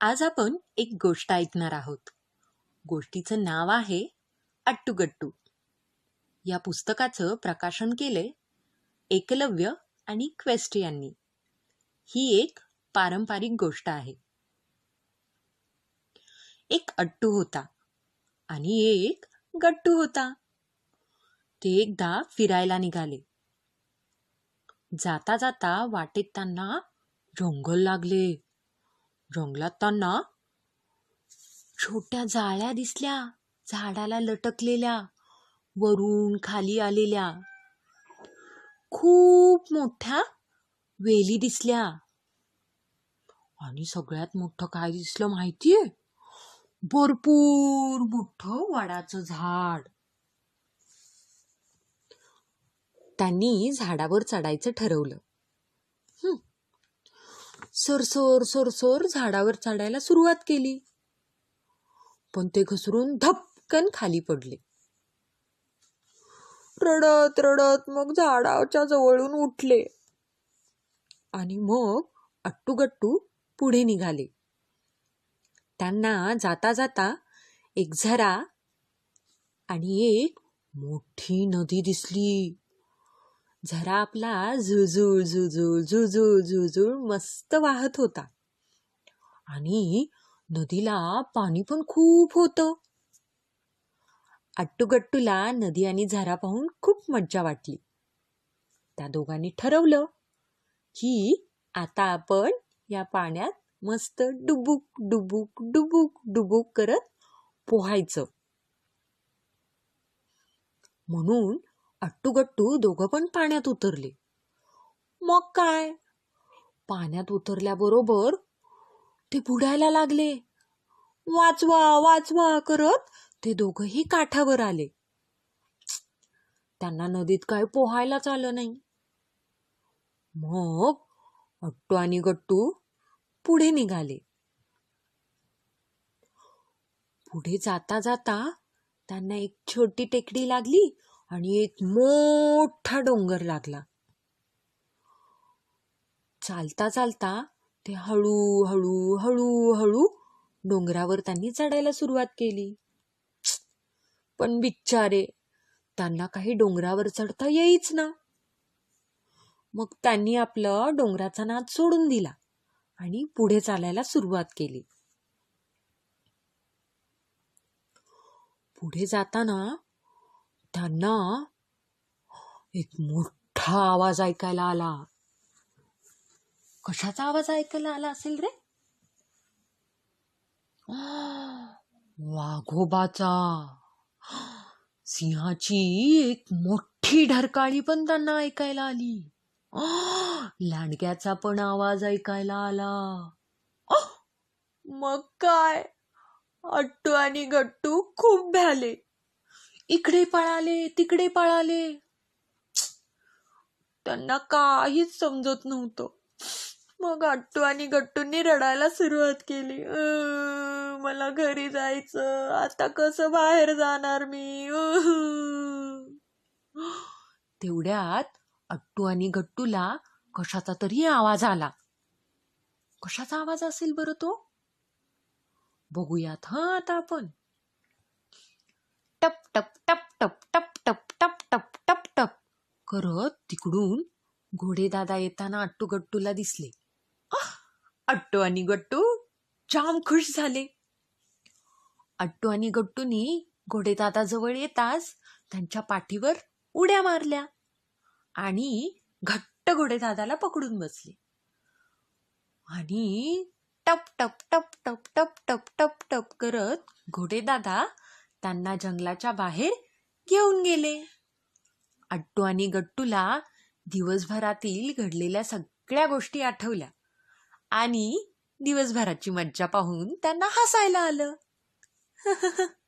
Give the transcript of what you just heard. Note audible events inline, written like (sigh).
आज आपण एक गोष्ट ऐकणार आहोत. गोष्टीचं नाव आहे अट्टूगट्टू. या पुस्तकाचं प्रकाशन केले एकलव्य आणि क्वेस्ट यांनी ही एक पारंपरिक गोष्ट आहे. एक अट्टू होता आणि एक गट्टू होता. ते एकदा फिरायला निघाले. जाता जाता वाटेत त्यांना जंगल लागले. रंगलाताना. त्यांना छोट्या जाळ्या दिसल्या झाडाला लटकलेल्या वरून खाली आलेल्या. खूप मोठ्या वेली दिसल्या. आणि सगळ्यात मोठं काय दिसलं माहितीये? भरपूर मोठं वाडाचं झाड. त्यांनी झाडावर चढायचं ठरवलं. सरसोर सरसोर झाडावर चढायला सुरुवात केली. पण ते घसरून धपकन खाली पडले. रडत रडत मग झाडाच्या जवळून उठले. आणि मग अट्टूगट्टू पुढे निघाले. त्यांना जाता जाता एक झरा आणि एक मोठी नदी दिसली. झरा आपला झुळझुळ झुळझुळ झुळझुळ झुळझुळ मस्त वाहत होता. आणि नदीला पाणी पण खूप होतं. आट्टूगट्टूला नदी आणि झरा पाहून खूप मज्जा वाटली. त्या दोघांनी ठरवलं की आता आपण या पाण्यात मस्त डुबुक डुबुक डुबुक डुबुक करत पोहायचं. म्हणून अट्टूगट्टू दोघं पण पाण्यात उतरले. मग काय? पाण्यात उतरल्याबरोबर ते बुडायला लागले. वाचवा वाचवा करत ते दोघंही काठावर आले. त्यांना नदीत काय पोहायलाच आलं नाही. मग अट्टू आणि गट्टू पुढे निघाले. पुढे जाता जाता त्यांना एक छोटी टेकडी लागली आणि एक मोठा डोंगर लागला. चालता चालता ते हळू हळू हळू हळू डोंगरावर त्यांनी चढायला सुरुवात केली. पण बिच्चारे त्यांना काही डोंगरावर चढता येईच ना. मग त्यांनी आपलं डोंगराचा नाद सोडून दिला आणि पुढे चालायला सुरुवात केली. पुढे जाताना त्यांना एक मोठा आवाज ऐकायला आला. कशाचा आवाज ऐकायला आला असेल रे? वाघोबाचा. सिंहाची एक मोठी ढरकाळी पण त्यांना ऐकायला आली. लांडग्याचा पण आवाज ऐकायला आला. मग काय? अट्टू आणि गट्टू खूप भ्याले. इकडे पळाले तिकडे पळाले. त्यांना काहीच समजत नव्हतं. मग अट्टू आणि गट्टूंनी रडायला सुरुवात केली. मला घरी जायचं. आता कसं बाहेर जाणार मी? तेवढ्यात अट्टू आणि गट्टूला कशाचा तरी आवाज आला. कशाचा आवाज असेल बरं तो? बघूयात हा आता आपण. टप टप टप टप टप टप टप टप टप टप करत तिकडून घोडेदादा येताना अट्टू गट्टूला दिसले अट्टू आणि गट्टू जाम खुश झाले अट्टू आणि गट्टूनी घोडेदादाजवळ येताच त्यांच्या पाठीवर उड्या मारल्या आणि घट्ट घोडेदादाला पकडून बसले आणि टप टप टप टप टप टप टप टप करत घोडेदादा त्यांना जंगलाच्या बाहेर घेऊन गेले. अट्टू आणि गट्टूला दिवसभरातील घडलेल्या सगळ्या गोष्टी आठवल्या आणि दिवसभराची मज्जा पाहून त्यांना हसायला आलं. (laughs)